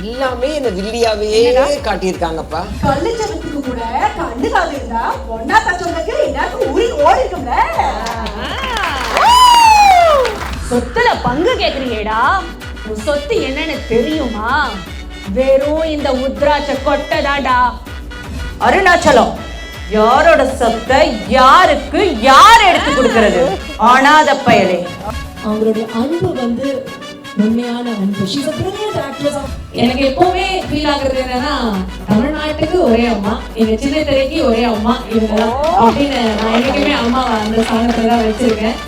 எல்லாமே என்ன வில்லியாவே காட்டியிருக்காங்கப்பா. கள்ளுச்சனத்துக்கு கூட கண்ணு காது இருந்தா ஒன்னா தச்சவங்களுக்கு எல்லாருக்கும் உயிர் ஓடி இருக்கும்ல சொத்துல பங்கு கேக்குறீங்கடா. உன் சொத்து என்னன்னு தெரியுமா? வெறும் இந்த உத்ராட்ச கொட்டைதாடா அருணாச்சலம் யாரோட சொத்தை யாருக்கு யார் எடுத்து கொடுக்கறது? அனாத பயலே. அவங்களுடைய அன்பு வந்து உண்மையான அன்பு. ஷீஸ் அ பிரில்லியன்ட் ஆக்ட்ரஸ் எனக்கு எப்பவுமே ஃபீல் ஆகுறது என்னன்னா தமிழ்நாட்டுக்கு ஒரே அம்மா எங்க சின்ன திரைக்கு ஒரே அம்மா இவங்க அப்படின்னு நான் என்னைக்குமே அம்மா அந்த ஸ்தானத்துல தான் வச்சிருக்கேன்.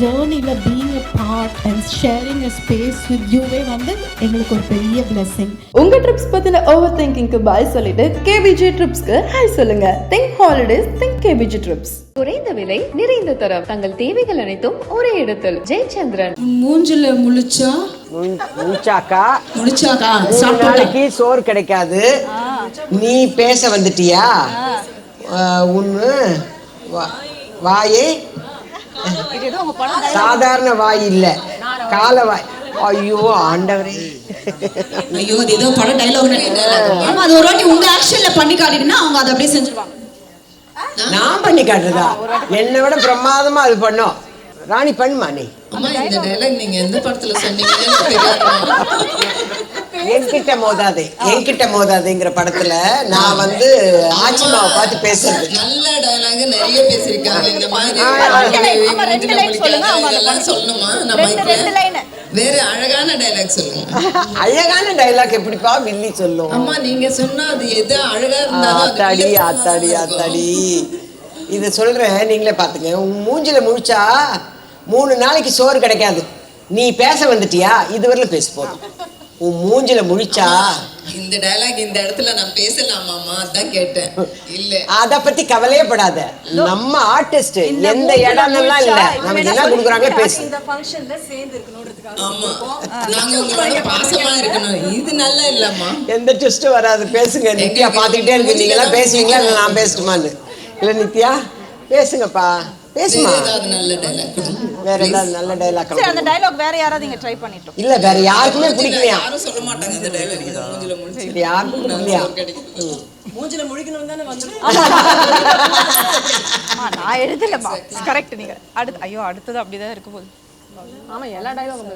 ஜேர்னியில் being a part and sharing a space with யூவே வந்து எங்களுக்கு ஒரு பெரிய blessing. உங்க ட்ரிப்ஸ் பத்தின ஓவர் திங்கிங்க்கு பாய் சொல்லிட்டு கேபிஜி ட்ரிப்ஸ்க்கு ஹாய் சொல்லுங்க. Think holidays think KPG trips குறைந்த விலை நிறைந்த தரம். தங்கள் தேவைகள் அனைத்தும் ஒரே இடத்தில். ஜெயச்சந்திரன். மூஞ்சில முழிச்சா? முழிச்சாக்கா? மூணு நாளைக்கு சோறு கிடைக்காது. நீ பேச வந்துட்டியா? ஒன்று வாயே சாதாரண வாய் இல்ல. கால வாய். ஐயோ ஆண்டவரே. ஐயோ அது ஏதோ படம் டைலாக் ஆமா அது ஒரு வாட்டி உங்க ஆக்ஷன்ல பண்ணி காட்டிட்டுனா அவங்க அதை அப்படியே செஞ்சுருவாங்க. நான் பண்ணி காட்டுறதா? என்னை விட பிரமாதமா அது பண்ணோம். ராணி பண்ணுமா நீ? அம்மா இந்த டைலாக் நீங்க எந்த படத்துல தெரியாது. என்கிட்ட மோதாதே என்கிட்ட மோதாதேங்கிற படத்துல நான் வந்து ஆச்சிமாவை பார்த்து பேசுறது. நல்ல டயலாக் நிறைய பேசிருக்காங்க இந்த மாதிரி சொல்லணுமா? நம்ம வேற அழகான டயலாக் சொல்லுங்க. அழகான டைலாக் எப்படிப்பா வில்லி சொல்லும்? அம்மா நீங்க சொன்னா அது எது அழகா இருந்தாலும் அது ஆத்தாடி ஆத்தாடி. ஆத்தாடி. இதை சொல்றேன் நீங்களே பாத்துங்க உன் மூஞ்சில முழிச்சா மூணு நாளைக்கு சோறு கிடைக்காது. நீ பேச வந்துட்டியா? இதுவரையிலும் பேச போதும். உன் மூஞ்சில முழிச்சா? இந்த டயலாக் இந்த இடத்துல நான் பேசலாமாமா அதான் கேட்டேன். இல்ல. அத பத்தி கவலையே படாத. நம்ம ஆர்டிஸ்ட் எந்த இடம்லாம் இல்ல. நமக்கு என்ன கொடுக்குறாங்க பேசு. இந்த ஃபங்க்ஷன்ல சேர்ந்து இருக்கணும்ன்றதுக்காக ஆமா நாங்க உங்களோட பாசமா இருக்கணும். இது நல்லா இல்லம்மா. எந்த ட்விஸ்டும் வராது. பேசுங்க நித்யா பார்த்துக்கிட்டே இருக்கு நீங்க எல்லாம் பேசுவீங்களா? நான் பேசட்டுமான்னு. இல்ல நித்யா பேசுங்கப்பா. பேசுமா? வேற ஏதாவது நல்ல டைலாக் சரி அந்த டயலாக் வேற யாராவது இங்க ட்ரை பண்ணிட்டோம் இல்ல வேற யாருக்குமே பிடிக்கலையா? யாரும் சொல்ல மாட்டாங்க இந்த டயலாக் மூஞ்சில முடிச்சு. இது யாருக்கும் பிடிக்கலையா? ம். மூஞ்சில முழிக்கணும் தானே வந்து அம்மா, நான் எழுதலம்மா. கரெக்ட் நீங்க. அடுத்து ஐயோ அடுத்தது அப்படிதான் இருக்க போகுது ஆமா எல்லா டயலாகும்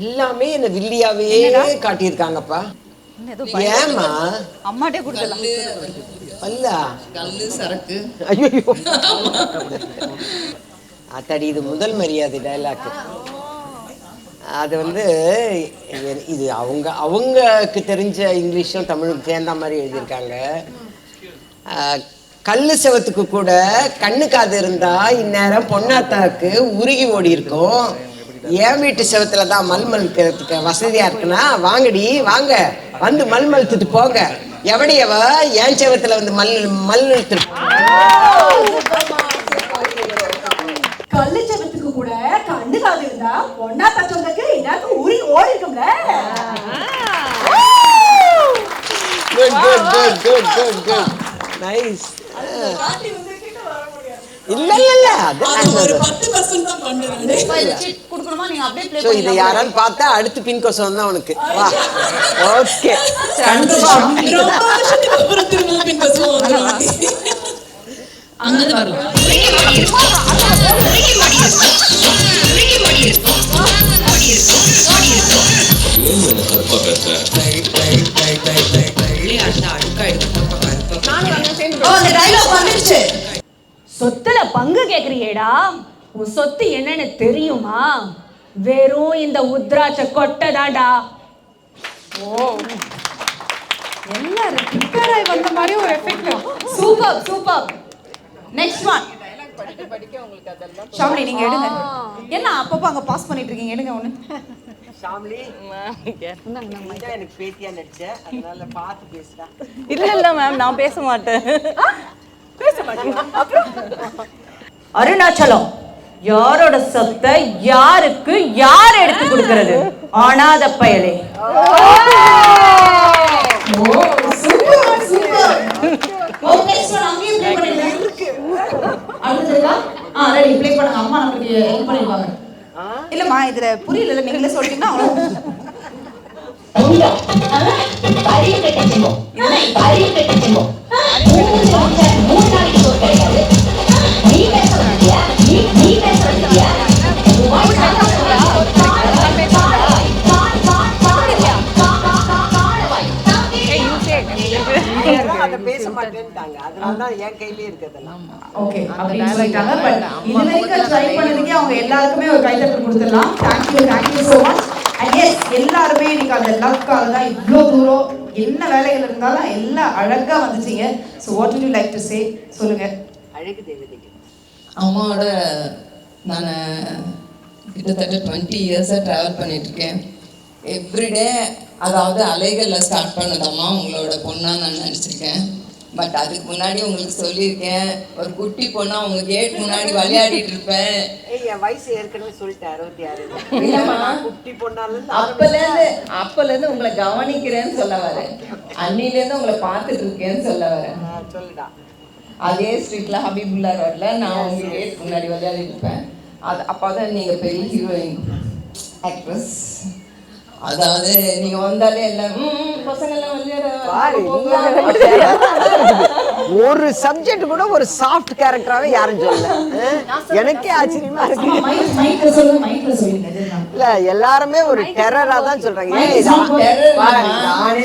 எல்லாமே என்ன வில்லியாவே காட்டியிருக்காங்கப்பா. ஏமா அம்மாட்டே கொடுத்துடலாம் அல்ல கல்லு சரக்கு. ஐயோ அத்தாடி இது முதல் மரியாதை டைலாக் அது வந்து இது- அவங்க அவங்களுக்கு தெரிஞ்ச இங்கிலீஷும் தமிழும் சேர்ந்த மாதிரி எழுதியிருக்காங்க. கல்லு செவத்துக்கு கூட கண்ணு காது இருந்தா இந்நேரம் பொன்னாத்தாக்கு உருகி ஓடி இருக்கும் என் வீட்டு செவத்துல தான் மல்மல்க்கிறதுக்கு வசதியா இருக்குன்னா வாங்கடி வாங்க. வந்து மல்மல்த்துட்டு போங்க. எவடியவ என் செவத்துல வந்து மல் மல் இழுத்துட்டு கள்ளுச்சனத்துக்கு கூட கண்ணு காது இருந்தா ஒன்னா தச்சவங்களுக்கு எல்லாருக்கும் உயிர் ஓடி இருக்கும்ல. Good good good good good good nice இல்ல இல்ல இல்ல. அதெல்லாம் ஒரு பத்து பர்சன்ட் தான் பண்ணுறேன் கொடுக்கணுமா நீங்க அப்படியே ப்ளே ஸோ இதை யாராவது பார்த்தா அடுத்து பின் கொசம் தான் உனக்கு. வா. ஓகே கன்ஃபார்ம் ரொம்ப வருஷத்துக்கு அப்புறம் திரும்ப பின் பேசுவோம் அங்கிருந்து வரலாம் அந்த டைலாக் வந்துருச்சு. சொத்துல பங்கு கேக்குறீங்கடா உன் சொத்து என்னன்னு தெரியுமா? வெறும் இந்த உத்ராட்ச கொட்டைதான்டா எல்லாரும் ப்ரிப்பேர் ஆகி வந்த மாதிரி ஒரு effect super super next one Shamlee நீங்க எடுங்க. என்ன அப்பப்போ அங்க பாஸ் பண்ணிட்டு இருக்கீங்க எடுங்க ஒண்ணு. ஷாம்லி எனக்கு பேத்தியா நடிச்ச அதனால பார்த்து பேசுடா. இல்ல இல்ல மேம் நான் பேச மாட்டேன். பேச மாட்டீங்க அப்புறம்? அருணாச்சலம். யாரோட சொத்தை யாருக்கு யார் எடுத்து கொடுக்கறது? அனாத பயலே. இல்லம்மா இதுல புரியல நீங்களே சொல்லிட்டீங்கன்னா அவ்வளவு மூணு நாளைக்கு கிடையாது. நீ பேச பேச அதை பேச மாட்டேன்ட்டாங்க அதனால தான் என் கையிலே இருக்கிறதெல்லாம் ஓகே அப்படின்னு சொல்லிட்டாங்க பட் இது வரைக்கும் ட்ரை பண்ணதுக்கே அவங்க எல்லாருக்குமே ஒரு கைத்தட்டல் கொடுத்துடலாம் thank you thank you so much and yes எல்லாருமே இன்னைக்கு அந்த லவ்க்காக தான் இவ்வளோ தூரம் என்ன வேலைகள் இருந்தாலும் எல்லாம் அழகாக வந்துச்சீங்க so what you like to say சொல்லுங்க அழகு தேவதைகள் அம்மாவோட நான் கிட்டத்தட்ட டுவெண்ட்டி இயர்ஸாக ட்ராவல் பண்ணிட்டுருக்கேன். எவ்ரிடே அதாவது அலைகளில் ஸ்டார்ட் பண்ணதம்மா உங்களோட பொண்ணாக நான் நினச்சிருக்கேன். பட் அதுக்கு முன்னாடி உங்களுக்கு சொல்லியிருக்கேன். ஒரு குட்டி பொண்ணா உங்க கேட் முன்னாடி விளையாடிட்டு இருப்பேன். என் வயசு ஏற்கனவே சொல்லிட்டேன் அறுபத்தி ஆறு. குட்டி பொண்ணாலும் அப்பலேருந்து அப்பலேருந்து உங்களை கவனிக்கிறேன்னு சொல்ல வரேன். அன்னிலேருந்து உங்களை பார்த்துட்டு இருக்கேன்னு சொல்ல வரேன். சொல்லுடா. அதே ஸ்ட்ரீட்ல ஹபீபுல்லா ரோட்ல நான் உங்க கேட் முன்னாடி விளையாடிட்டு இருப்பேன். அது அப்போதான் நீங்க பெரிய ஹீரோயின் ஆக்ட்ரஸ் அதாவது நீங்க வந்தாலே எல்லாம் "ம், ம், பசங்க எல்லாம் பாரு, விளையாட ஒரு சப்ஜெக்ட் கூட ஒரு சாஃப்ட் கேரக்டராவே யாரும் சொல்லல. எனக்கே ஆச்சரியமா இருக்கு. இல்ல எல்லாருமே ஒரு டெரரா தான் சொல்றாங்க. நான்-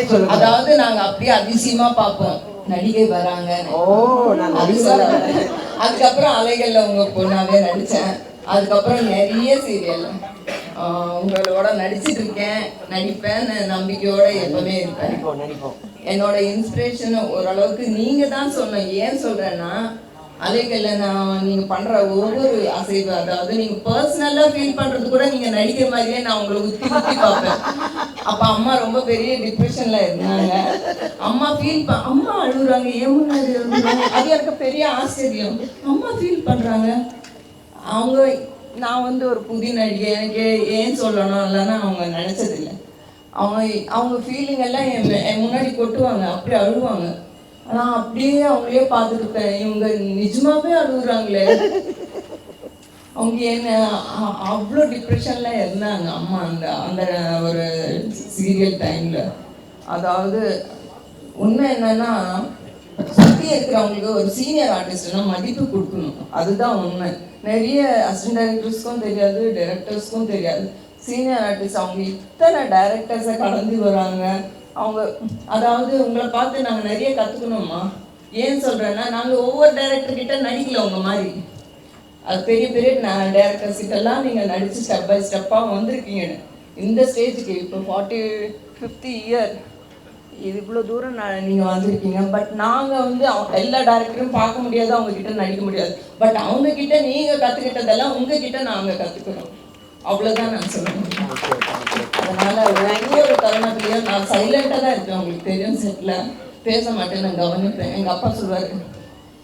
சொல்றேன் அதாவது நாங்க அப்படியே அதிசயமா பார்ப்போம். நடிகை வராங்க. ஓ நான். அதுக்கப்புறம் அலைகள்ல உங்க பொண்ணாவே நடிச்சேன். அதுக்கப்புறம் நிறைய சீரியல் உங்களோட நடிச்சிட்டு இருக்கேன் நடிப்பேன் நம்பிக்கையோட எப்பவுமே இருப்பேன். என்னோட இன்ஸ்பிரேஷன் ஓரளவுக்கு நீங்க தான் சொன்ன ஏன் சொல்றேன்னா அலைகள்ல நான் நீங்க பண்ற ஒவ்வொரு அசைவு அதாவது நீங்க பர்சனலா ஃபீல் பண்றது கூட நீங்க நடிக்கிற மாதிரியே நான் உங்களை உத்தி உத்தி பார்ப்பேன். அப்ப அம்மா ரொம்ப பெரிய டிப்ரெஷன்ல இருந்தாங்க. அம்மா ஃபீல் அம்மா அழுகுறாங்க அழுகுறாங்க? அது எனக்கு பெரிய ஆச்சரியம். அம்மா ஃபீல் பண்றாங்க. அவங்க நான் வந்து ஒரு புதிய நடிகை எனக்கு ஏன் சொல்லணும் இல்லைன்னா அவங்க நினச்சதில்லை. அவங்க அவங்க ஃபீலிங் எல்லாம் என் என் முன்னாடி கொட்டுவாங்க அப்படி அழுவாங்க ஆனால் அப்படியே அவங்களே பார்த்துருப்பேன் இவங்க நிஜமாவே அழுகுறாங்களே. அவங்க என்ன அவ்வளோ டிப்ரெஷனில் இருந்தாங்க அம்மா அந்த அந்த ஒரு சீரியல் டைமில் அதாவது உண்மை என்னன்னா சுற்றி இருக்கிறவங்களுக்கு ஒரு சீனியர் ஆர்டிஸ்ட்னா மதிப்பு கொடுக்கணும். அதுதான் உண்மை. நிறைய அசிஸ்டன்ட் டைரக்டர்ஸ்க்கும் தெரியாது டைரக்டர்ஸ்க்கும் தெரியாது. சீனியர் ஆர்டிஸ்ட் அவங்க இத்தனை டைரக்டர்ஸை கலந்து வராங்க. அவங்க அதாவது உங்களை பார்த்து நாங்கள் நிறைய கற்றுக்கணுமா ஏன் சொல்கிறேன்னா நாங்கள் ஒவ்வொரு டைரக்டர் கிட்ட நடிக்கல உங்க மாதிரி. அது பெரிய பெரிய டேரக்டர்ஸ் கிட்டலாம் நீங்கள் நடித்து ஸ்டெப் பை ஸ்டெப்பாக வந்திருக்கீங்க இந்த ஸ்டேஜுக்கு இப்போ ஃபார்ட்டி ஃபிஃப்டி இயர் இது இவ்வளோ தூரம் நான் நீங்கள் வந்திருக்கீங்க. பட் நாங்கள் வந்து எல்லா டேரக்டரும் பார்க்க முடியாது. அவங்கக்கிட்ட நடிக்க முடியாது. பட் அவங்கக்கிட்ட நீங்கள் கற்றுக்கிட்டதெல்லாம் உங்ககிட்ட நாங்கள் கற்றுக்குறோம் அவ்வளோதான் நான் சொல்ல முடியும். அதனால ஒரு தருணத்துலையும் நான் சைலண்டாக தான் இருக்கேன். உங்களுக்கு தெரியும் செட்டில் பேச மாட்டேன். நான் கவனிப்பேன். எங்கள் அப்பா சொல்வார்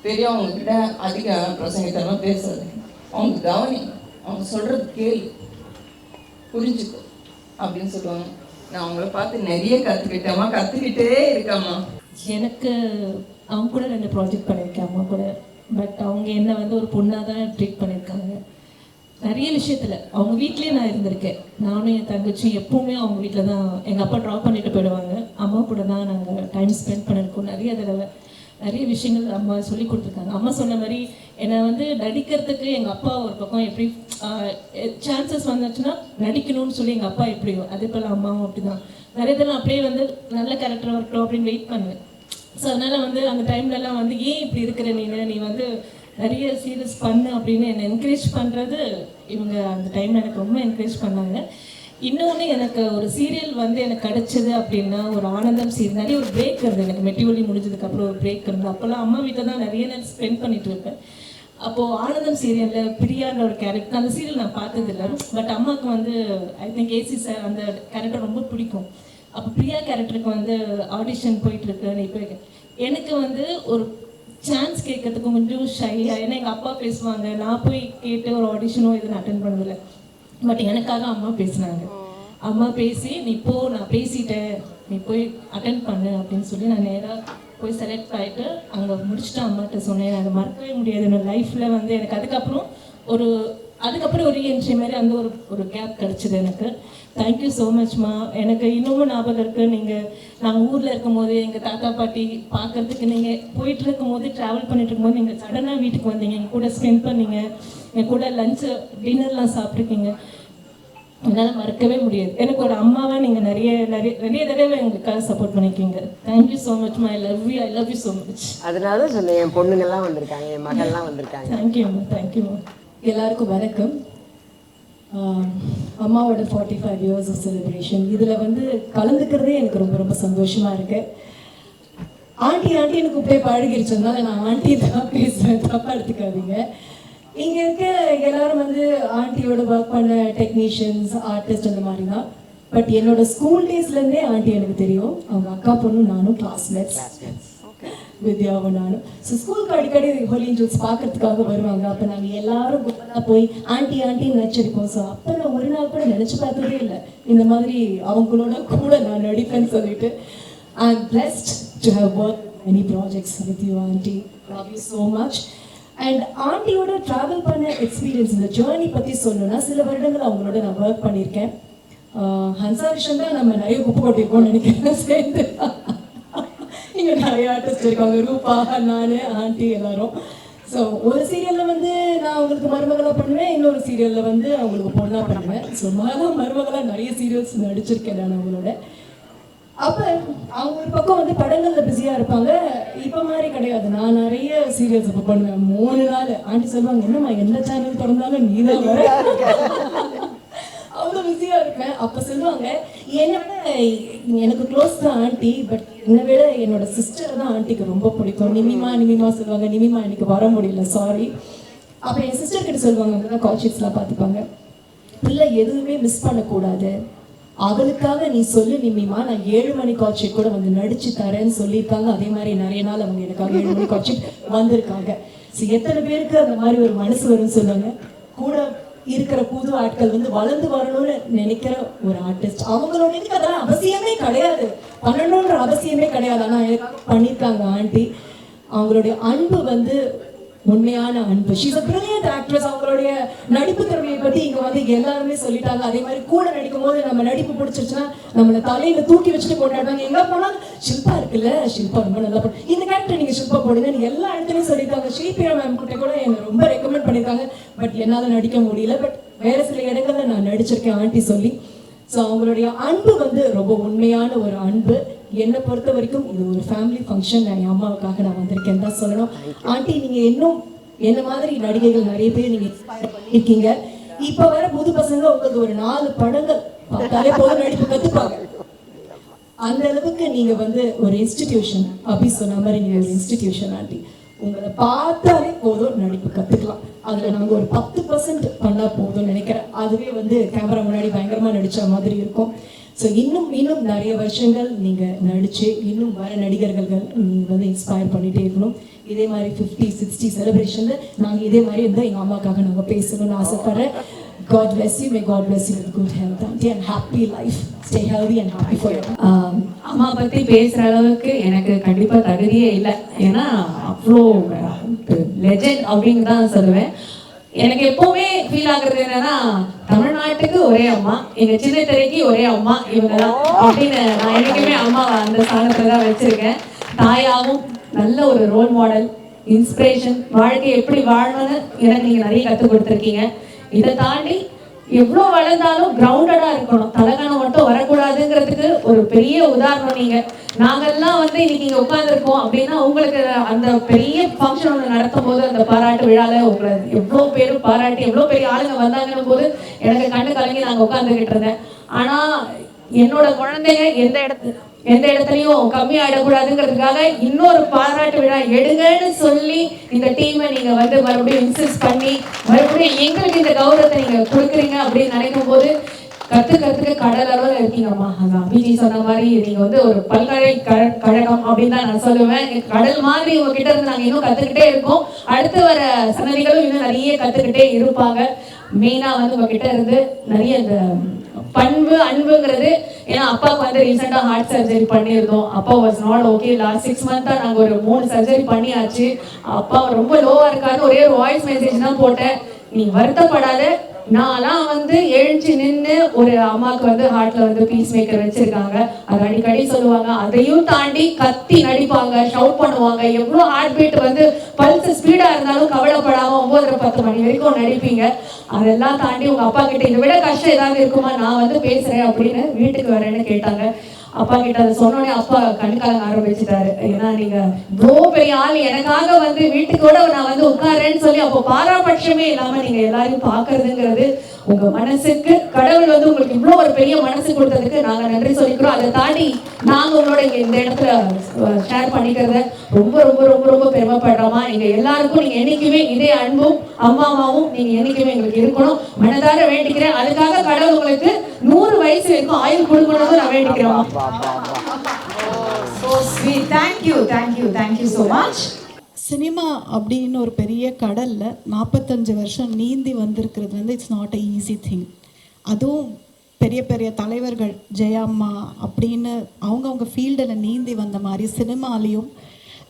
பெரியவங்க அவங்கக்கிட்ட அதிக பிரசங்கத்தெல்லாம் பேசாது. அவங்க கவனி. அவங்க சொல்கிறது கேள்வி புரிஞ்சுக்கோ. அப்படின்னு சொல்லுவாங்க. நான் அவங்கள பார்த்து நிறைய கற்றுக்கிட்டேம்மா கற்றுக்கிட்டே இருக்கேம்மா. எனக்கு அவங்க கூட ரெண்டு ப்ராஜெக்ட் பண்ணியிருக்கேன். அம்மா கூட. பட் அவங்க என்ன வந்து ஒரு பொண்ணாக தான் ட்ரீட் பண்ணியிருக்காங்க. நிறைய விஷயத்தில். அவங்க வீட்லேயே நான் இருந்திருக்கேன். நானும் என் தங்கச்சி எப்பவுமே அவங்க வீட்டில் தான் எங்கள் அப்பா ட்ராப் பண்ணிட்டு போயிடுவாங்க. அம்மா கூட தான் நாங்கள் டைம் ஸ்பெண்ட் பண்ணியிருக்கோம் நிறைய தடவை. நிறைய விஷயங்கள் அம்மா சொல்லி கொடுத்துருக்காங்க. அம்மா சொன்ன மாதிரி என்னை வந்து நடிக்கிறதுக்கு எங்கள் அப்பா ஒரு பக்கம் எப்படி சான்சஸ் வந்துச்சுன்னா நடிக்கணும்னு சொல்லி எங்கள் அப்பா எப்படியோ அதே போல் அம்மாவும் அப்படி தான் நிறைய தடவை அப்படியே வந்து நல்ல கேரக்டர் வரட்டும் அப்படின்னு வெயிட் பண்ணுவேன். ஸோ அதனால் வந்து அந்த டைம்லலாம் வந்து ஏன் இப்படி இருக்கிற நீ நீ வந்து நிறைய சீரியஸ் பண்ணு அப்படின்னு என்னை என்கரேஜ் பண்ணுறது இவங்க அந்த டைமில் எனக்கு ரொம்ப என்கரேஜ் பண்ணாங்க. இன்னொன்று எனக்கு ஒரு சீரியல் வந்து எனக்கு கிடைச்சது அப்படின்னா ஒரு ஆனந்தம் சீரியல் நிறைய ஒரு பிரேக் இருந்தது எனக்கு. மெட்டிவலி முடிஞ்சதுக்கப்புறம் ஒரு பிரேக் இருந்தது அப்போல்லாம் அம்மா வீட்டில் தான் நிறைய நேரம் ஸ்பெண்ட் பண்ணிட்டு இருப்பேன். அப்போது ஆனந்தம் சீரியலில் பிரியான்ற ஒரு கேரக்டர் அந்த சீரியல் நான் பார்த்ததில்ல பட் அம்மாவுக்கு வந்து ஐ திங்க் ஏசி சார் அந்த கேரக்டர் ரொம்ப பிடிக்கும். அப்போ பிரியா கேரக்டருக்கு வந்து ஆடிஷன் போயிட்டுருக்கு நீ இப்போ எனக்கு வந்து ஒரு சான்ஸ் கேட்கறதுக்கு கொஞ்சம் ஷையாக ஏன்னா எங்கள் அப்பா பேசுவாங்க. நான் போய் கேட்டு ஒரு ஆடிஷனோ எதுவும் அட்டன் பண்ணதில்லை. பட் எனக்காக அம்மா பேசினாங்க. அம்மா பேசி நீ போ நான் பேசிட்டேன். நீ போய் அட்டன் பண்ணு அப்படின்னு சொல்லி நான் நேராக போய் செலக்ட் ஆகிட்டு அங்கே முடிச்சுட்டு அம்மாட்ட சொன்னேன். அதை மறக்கவே முடியாது. என்னோட லைஃப்பில் வந்து எனக்கு அதுக்கப்புறம் ஒரு அதுக்கப்புறம் ஒரு ரீஎன்ட்ரி மாதிரி அந்த ஒரு ஒரு கேப் கிடச்சிது எனக்கு. தேங்க்யூ ஸோ மச்மா எனக்கு இன்னமும் ஞாபகம் இருக்கு. நீங்கள் நாங்கள் ஊரில் இருக்கும்போது எங்கள் தாத்தா பாட்டி பார்க்கறதுக்கு நீங்கள் போயிட்டு இருக்கும்போது ட்ராவல் பண்ணிட்டு இருக்கும்போது நீங்கள் சடனாக வீட்டுக்கு வந்தீங்க. எங்கள் கூட ஸ்பெண்ட் பண்ணீங்க. என் கூட லஞ்சு டின்னர்லாம் சாப்பிட்ருக்கீங்க என்னால் மறக்கவே முடியாது. எனக்கு ஒரு அம்மாவா நீங்கள் நிறைய நிறைய நிறைய தடவை எங்களுக்காக சப்போர்ட் பண்ணிருக்கீங்க. Thank you so மச்மா I love you I love you so much அதனால தான் சொன்னேன் என் பொண்ணுங்கெல்லாம் வந்திருக்காங்க என் மகள்லாம் வந்திருக்காங்க. தேங்க்யூம்மா தேங்க்யூம்மா எல்லாருக்கும் வணக்கம். அம்மாவோட forty five years of celebration இதில் வந்து கலந்துக்கிறதே எனக்கு ரொம்ப ரொம்ப சந்தோஷமாக இருக்கு. ஆண்டி ஆண்டி எனக்கு கூப்பிட்டே பழகிருச்சதுனால நான் ஆண்டி தான் பேசுகிறேன் தப்பாக எடுத்துக்காதீங்க. இங்கே இருக்க எல்லாரும் வந்து ஆண்டியோட ஒர்க் பண்ண டெக்னீஷியன்ஸ் ஆர்டிஸ்ட் அந்த மாதிரி தான் பட் என்னோட ஸ்கூல் டேஸ்லேருந்தே ஆண்டி எனக்கு தெரியும். அவங்க அக்கா பொண்ணு நானும் கிளாஸ்மேட்ஸ் வித்யாவும் நானும். ஸோ ஸ்கூலுக்கு அடிக்கடி ஹோலி ஏஞ்சல்ஸ் பார்க்கறதுக்காக வருவாங்க. அப்போ நாங்கள் எல்லாரும் கும்பலா போய் ஆண்டி ஆண்டின்னு நடிச்சிருக்கோம் ஸோ அப்போ நான் ஒரு நாள் கூட நினச்சி பார்த்ததே இல்லை. இந்த மாதிரி அவங்களோட கூட நான் நடிப்பேன்னு சொல்லிட்டு. I am blessed to have work any projects with you aunty. Love you so much and ஆண்டியோட travel பண்ண எக்ஸ்பீரியன்ஸ் இந்த ஜேர்னி பற்றி சொல்லணும்னா சில வருடங்கள் அவங்களோட நான் ஒர்க் பண்ணியிருக்கேன். ஹன்சா விஷயம் தான் நம்ம நிறைய குப்பை கொட்டிருக்கோம்னு நினைக்கிறேன். சேர்ந்து. இங்கே நிறைய ஆர்டிஸ்ட் இருக்காங்க. ரூபா நான் ஆண்டி எல்லாரும். ஸோ ஒரு சீரியலில் வந்து நான் அவங்களுக்கு மருமகளாக பண்ணுவேன். இன்னொரு சீரியலில் வந்து அவங்களுக்கு பொண்ணாக பண்ணுவேன். ஸோ மகளா மருமகளா நிறைய சீரியல்ஸ் நடிச்சிருக்கேன் நான் அவங்களோட. அப்ப அவங்க ஒரு பக்கம் வந்து படங்கள்ல பிஸியா இருப்பாங்க. இப்ப மாதிரி கிடையாது. நான் நிறைய சீரியல்ஸ் இப்ப பண்ணுவேன். மூணு நாள். ஆண்டி சொல்லுவாங்க என்னம்மா எந்த சேனல் திறந்தாலும் நீ தான் அவ்வளவு அவ்வளோ பிஸியாக இருப்பேன். அப்போ சொல்லுவாங்க என்னோட எனக்கு க்ளோஸ் தான் ஆண்டி பட் என்னை விட என்னோட சிஸ்டர் தான் ஆண்டிக்கு ரொம்ப பிடிக்கும். நிமிமா நிமிமா சொல்லுவாங்க நிமிமா எனக்கு வர முடியல. சாரி அப்ப என் சிஸ்டர் கிட்ட சொல்லுவாங்க அவங்க தான் கால் ஷீட்ஸ்லாம் பார்த்துப்பாங்க. பிள்ளை எதுவுமே மிஸ் பண்ணக்கூடாது. அவளுக்காக நீ சொல்லு நிம்மிமா நான் ஏழு மணி காட்சி கூட வந்து நடிச்சு தரேன்னு சொல்லியிருக்காங்க. அதே மாதிரி நிறைய நாள் அவங்க எனக்காக ஏழு மணி காட்சி வந்திருக்காங்க. ஸோ எத்தனை பேருக்கு அந்த மாதிரி ஒரு மனசு வரும்னு சொன்னாங்க கூட இருக்கிற புது ஆட்கள் வந்து வளர்ந்து வரணும்னு நினைக்கிற ஒரு ஆர்டிஸ்ட் அவங்களோட அதெல்லாம் அவசியமே கிடையாது. பண்ணணுன்ற அவசியமே கிடையாது. ஆனா பண்ணியிருக்காங்க ஆண்டி. அவங்களுடைய அன்பு வந்து உண்மையான அன்பு. ஷீஸ் அ பிரில்லியன்ட் ஆக்ட்ரஸ் அவங்களுடைய நடிப்பு திறமையை பத்தி இங்க வந்து எல்லாருமே சொல்லிட்டாங்க. அதே மாதிரி கூட நடிக்கும் போது நம்ம நடிப்பு பிடிச்சிருச்சுன்னா நம்மள தலையில தூக்கி வச்சுட்டு கொண்டாடுவாங்க. எங்க போனாலும் ஷில்பா இருக்குல்ல? ஷில்பா ரொம்ப நல்லா போடும் இந்த கேரக்டர் நீங்க ஷில்பா போடுங்க. எல்லா இடத்துலயும் சொல்லிட்டாங்க. ஷில்பியா மேம் கிட்ட கூட என்ன ரொம்ப ரெக்கமெண்ட் பண்ணிருக்காங்க பட் என்னால நடிக்க முடியல. பட் வேற சில இடங்கள்ல நான் நடிச்சிருக்கேன் ஆண்டி சொல்லி. ஸோ அவங்களுடைய அன்பு வந்து ரொம்ப உண்மையான ஒரு அன்பு. என்னை பொறுத்த வரைக்கும் இது ஒரு ஃபேமிலி ஃபங்க்ஷன் என் அம்மாவுக்காக நான் வந்திருக்கேன் தான் சொல்லணும். ஆண்டி நீங்க இன்னும் என்ன மாதிரி நடிகைகள் நிறைய பேர் நீங்க இருக்கீங்க பண்ணியிருக்கீங்க? இப்போ வர புது பசங்க உங்களுக்கு ஒரு நாலு படங்கள் பார்த்தாலே போதும் நடிப்பு கத்துப்பாங்க. அந்த அளவுக்கு நீங்க வந்து ஒரு இன்ஸ்டிடியூஷன் அப்படி சொன்ன மாதிரி நீங்கள் ஒரு இன்ஸ்டிடியூஷன் ஆண்டி. உங்களை பார்த்தாலே போதும் நடிப்பு கத்துக்கலாம். அதுல நாங்க ஒரு பத்து பர்சன்ட் பண்ணா போதும்னு நினைக்கிறேன் அதுவே வந்து கேமரா முன்னாடி பயங்கரமா நடிச்ச மாதிரி இருக்கும் ஸோ இன்னும் இன்னும் நிறைய வருஷங்கள் நீங்க நடிச்சு இன்னும் வர நடிகர்கள் நீங்க வந்து இன்ஸ்பயர் பண்ணிட்டே இருக்கணும் இதே மாதிரி ஃபிஃப்டி சிக்ஸ்டி செலிப்ரேஷன்ல நாங்க இதே மாதிரி இருந்தால் எங்க அம்மாக்காக நாங்க பேசணும்னு ஆசைப்படுறேன் God bless you. May God bless you with good health, auntie, and happy life. Stay healthy and happy for you. Um, அம்மா பத்தி பேசுற அளவுக்கு எனக்கு கண்டிப்பா தகுதியே இல்லை ஏன்னா அவ்வளோ லெஜெண்ட் அப்படின்னு தான் சொல்லுவேன். எனக்கு எப்பவுமே ஃபீல் ஆகுறது என்னன்னா தமிழ்நாட்டுக்கு ஒரே அம்மா எங்க சின்ன திரைக்கு ஒரே அம்மா இவங்க தான் அப்படின்னு நான் என்னைக்குமே அம்மா அந்த ஸ்தானத்துல தான் வச்சிருக்கேன். தாயாவும் நல்ல ஒரு ரோல் மாடல் இன்ஸ்பிரேஷன் வாழ்க்கை எப்படி வாழணும்னு எனக்கு நீங்க நிறைய கற்றுக் கொடுத்துருக்கீங்க. இதை தாண்டி எவ்வளோ வளர்ந்தாலும் கிரவுண்டடாக இருக்கணும். தலைகாணம் மட்டும் வரக்கூடாதுங்கிறதுக்கு ஒரு பெரிய உதாரணம் நீங்கள் நாங்கெல்லாம் வந்து இன்னைக்கு இங்கே உட்காந்துருக்கோம் அப்படின்னா உங்களுக்கு அந்த பெரிய ஃபங்க்ஷன் ஒன்று நடத்தும் போது அந்த பாராட்டு விழாவில் உங்களை எவ்வளோ பேர் பாராட்டி எவ்வளோ பெரிய ஆளுங்க வந்தாங்கன்னு போது எனக்கு கண்ணு கலங்கி நாங்கள் உட்காந்துக்கிட்டு இருந்தேன். ஆனால் என்னோட குழந்தைங்க எந்த இடத்து எந்த இடத்துலையும் கம்மி ஆயிடக்கூடாதுங்கிறதுக்காக இன்னொரு பாராட்டு விழா எடுங்கன்னு சொல்லி இந்த டீமை நீங்க வந்து மறுபடியும் இன்சிஸ்ட் பண்ணி மறுபடியும் எங்களுக்கு இந்த கௌரவத்தை நீங்க கொடுக்குறீங்க அப்படின்னு நினைக்கும் போது கத்து கத்துக்க கடல் அளவில் இருக்கீங்கம்மா. அந்த அபிஜி சொன்ன மாதிரி நீங்க வந்து ஒரு பல்கலை கழ- கழகம் அப்படின்னு தான் நான் சொல்லுவேன். கடல் மாதிரி உங்ககிட்ட இருந்து நாங்க இன்னும் கத்துக்கிட்டே இருக்கோம். அடுத்து வர சன்னதிகளும் இன்னும் நிறைய கத்துக்கிட்டே இருப்பாங்க. மெயினா வந்து உங்ககிட்ட இருந்து நிறைய இந்த பண்பு அன்புங்கிறது ஏன்னா அப்பாவுக்கு வந்து ரீசெண்டாக ஹார்ட் சர்ஜரி பண்ணியிருந்தோம். அப்பா was not okay last six மந்த்தாக நாங்க ஒரு மூணு சர்ஜரி பண்ணியாச்சு. அப்பா ரொம்ப லோவா இருக்காரு ஒரே ஒரு வாய்ஸ் மெசேஜ் தான் போட்டேன். நீ வருத்தப்படாத. நான்லாம் வந்து எழுச்சி நின்று ஒரு அம்மாவுக்கு வந்து ஹார்ட்ல வந்து பீஸ் மேக்கர் வச்சிருக்காங்க. அது அடிக்கடி சொல்லுவாங்க. அதையும் தாண்டி கத்தி நடிப்பாங்க ஷவுட் பண்ணுவாங்க. எவ்வளோ ஹார்ட் பீட் வந்து பல்ஸ் ஸ்பீடா இருந்தாலும் கவலைப்படாம ஒன்பதரை பத்து மணி வரைக்கும் நடிப்பீங்க. அதெல்லாம் தாண்டி உங்க அப்பா கிட்ட இதை விட கஷ்டம் ஏதாவது இருக்குமா? நான் வந்து பேசுறேன் அப்படின்னு வீட்டுக்கு வரேன்னு கேட்டாங்க. அப்பா கிட்ட அதை சொன்னோடனே அப்பா கண்காலங்க ஆரம்பிச்சுட்டாரு. ஏன்னா நீங்க இவ்வளோ பெரிய ஆள் எனக்காக வந்து வீட்டுக்கூட நான் வந்து உட்காரேன்னு சொல்லி அப்போ பாராபட்சமே இல்லாம நீங்க எல்லாரையும் பாக்குறதுங்கிறது உங்க மனசுக்கு கடவுள் வந்து உங்களுக்கு இவ்வளோ ஒரு பெரிய மனசு கொடுத்ததுக்கு நாங்க நன்றி சொல்லிக்கிறோம். அதை தாண்டி நாங்க உங்களோட இங்க இந்த இடத்துல ஷேர் பண்ணிக்கிறத ரொம்ப ரொம்ப ரொம்ப ரொம்ப பெருமைப்படுறோமா. எங்க எல்லாருக்கும் நீங்க என்னைக்குமே இதே அன்பும் அம்மாவும் நீங்க என்னைக்குமே எங்களுக்கு இருக்கணும். மனதார வேண்டிக்கிறேன். அதுக்காக கடவுள் உங்களுக்கு நூறு வயசு வரைக்கும் ஆயுள் கொடுக்கணும்னு நான் வேண்டிக்கிறோம் so sweet thank you thank you thank you so much cinema அப்படின்னு ஒரு பெரிய கடலில் நாற்பத்தஞ்சு வருஷம் நீந்தி வந்திருக்கிறது வந்து it's not a easy thing அதுவும் பெரிய பெரிய தலைவர்கள் ஜெயம்மா அப்படின்னு அவங்கவுங்க ஃபீல்டில் நீந்தி வந்த மாதிரி சினிமாலேயும்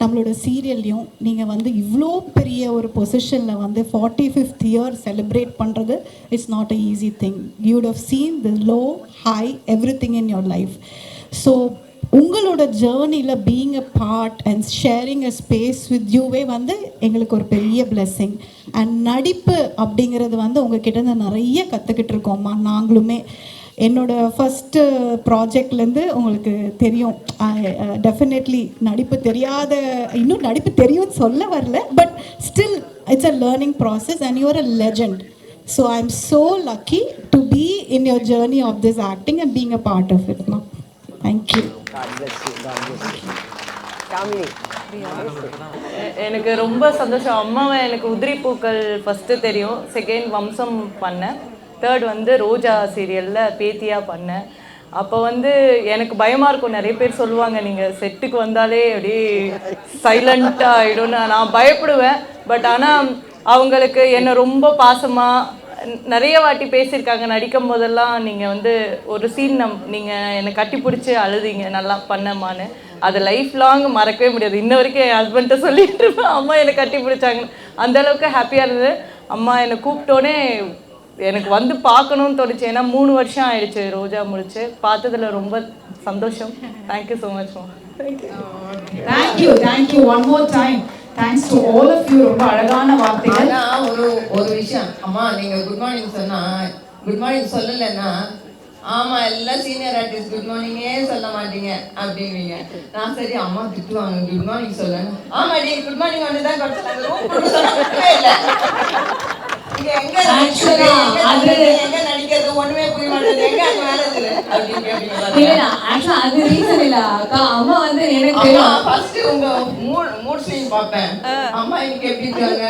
நம்மளோட சீரியல்லையும் நீங்கள் வந்து இவ்வளோ பெரிய ஒரு பொசிஷனில் வந்து ஃபார்ட்டி ஃபிஃப்த் இயர் செலிப்ரேட் பண்ணுறது it's not a easy thing you'd have seen the low high everything in your life so உங்களோட ஜேர்னியில் being a part and sharing a space with யூவே வந்து எங்களுக்கு ஒரு பெரிய பிளெஸ்ஸிங் அண்ட் நடிப்பு அப்படிங்கிறது வந்து உங்ககிட்ட இருந்து நிறைய கற்றுக்கிட்டு இருக்கோம்மா நாங்களுமே. என்னோட ஃபஸ்ட்டு ப்ராஜெக்ட்லேருந்து உங்களுக்கு தெரியும். டெஃபினெட்லி uh, நடிப்பு தெரியாத இன்னும் நடிப்பு தெரியும்னு சொல்ல வரல but still it's a learning process and you're a legend so I am so lucky to be in your journey of this acting and being a part of it மா thank you Kamini எனக்கு ரொம்ப சந்தோஷம். அம்மாவை எனக்கு உதிரி பூக்கள் ஃபஸ்ட்டு தெரியும். Second வம்சம் பண்ணேன். தேர்ட் வந்து ரோஜா சீரியலில் பேத்தியாக பண்ணேன். அப்போ வந்து எனக்கு பயமாக இருக்கும். நிறைய பேர் சொல்லுவாங்க நீங்கள் செட்டுக்கு வந்தாலே அப்படியே சைலண்ட்டாக ஆகிடும்னு நான் பயப்படுவேன். பட் ஆனால் அவங்களுக்கு என்னை ரொம்ப பாசமாக நிறைய வாட்டி பேசியிருக்காங்க நடிக்கும் போதெல்லாம் நீங்கள் வந்து ஒரு சீன் நம் நீங்கள் என்னை கட்டி பிடிச்சி அழுதீங்க நல்லா பண்ணம்மான்னு. அது லைஃப் லாங் மறக்கவே முடியாது. இன்ன வரைக்கும் என் ஹஸ்பண்ட்டை சொல்லிட்டு இருப்பேன் அம்மா என்னை கட்டி பிடிச்சாங்க அந்த அளவுக்கு ஹாப்பியாக இருந்தது. அம்மா என்னை கூப்பிட்டோன்னே எனக்கு வந்து பார்க்கணும்னு தோணுச்சு. ஏன்னா மூணு வருஷம் ஆயிடுச்சு ரோஜா முடிச்சு பார்த்ததுல ரொம்ப சந்தோஷம். தேங்க்யூ ஸோ மச் மா thank you thank you one more time thanks to all of you ரொம்ப அழகான வார்த்தைகள். ஒரு ஒரு விஷயம். அம்மா நீங்க குட் மார்னிங் சொன்னா குட் மார்னிங் சொல்லலைன்னா ஆமா எல்லாம் சீனியர் ஆர்டிஸ்ட் குட் மார்னிங்கே சொல்ல மாட்டீங்க அப்படிங்குவீங்க நான் சரி அம்மா திட்டுவாங்க குட் மார்னிங் சொல்லுங்க ஆமா டி குட் மார்னிங் வந்துதான் கொடுத்தாங்க. ஆக்சுவலா அது ரீசன் இல்ல அக்கா அம்மா வந்து எனக்கு ஃபர்ஸ்ட் உங்க மூட் மூட் ஸ்விங் பார்ப்பேன். அம்மா இன்னைக்கு எப்படி இருக்காங்க?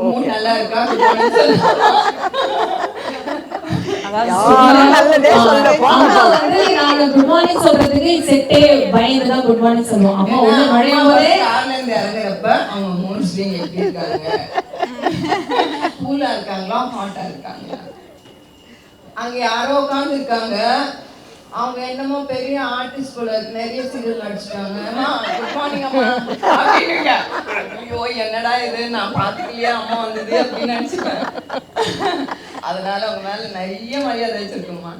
மூட் நல்லா இருக்கா? குட் மார்னிங் சொல்றதுக்கு செட்டே பயந்து தான் குட் மார்னிங் சொல்லுவோம். அம்மா ஒண்ணு நுழையும் போதே கார்ல இருந்து இறங்குறப்ப அவங்க மூட் ஸ்விங் எப்படி இருக்காங்க? கூலாக இருக்காங்களா ஹாட்டாக இருக்காங்களா அங்க யாரோ உட்கார்ந்து இருக்காங்க. அவங்க என்னமோ பெரிய ஆர்டிஸ்ட் போல நிறைய சீரியல் நடிச்சிட்டாங்க. அம்மா ஐயோ என்னடா இது? நான் பார்த்துக்கலையே அம்மா வந்தது அப்படின்னு நினச்சிட்டேன் அதனால அவங்க மேல நிறைய மரியாதை வச்சிருக்கோம்மா.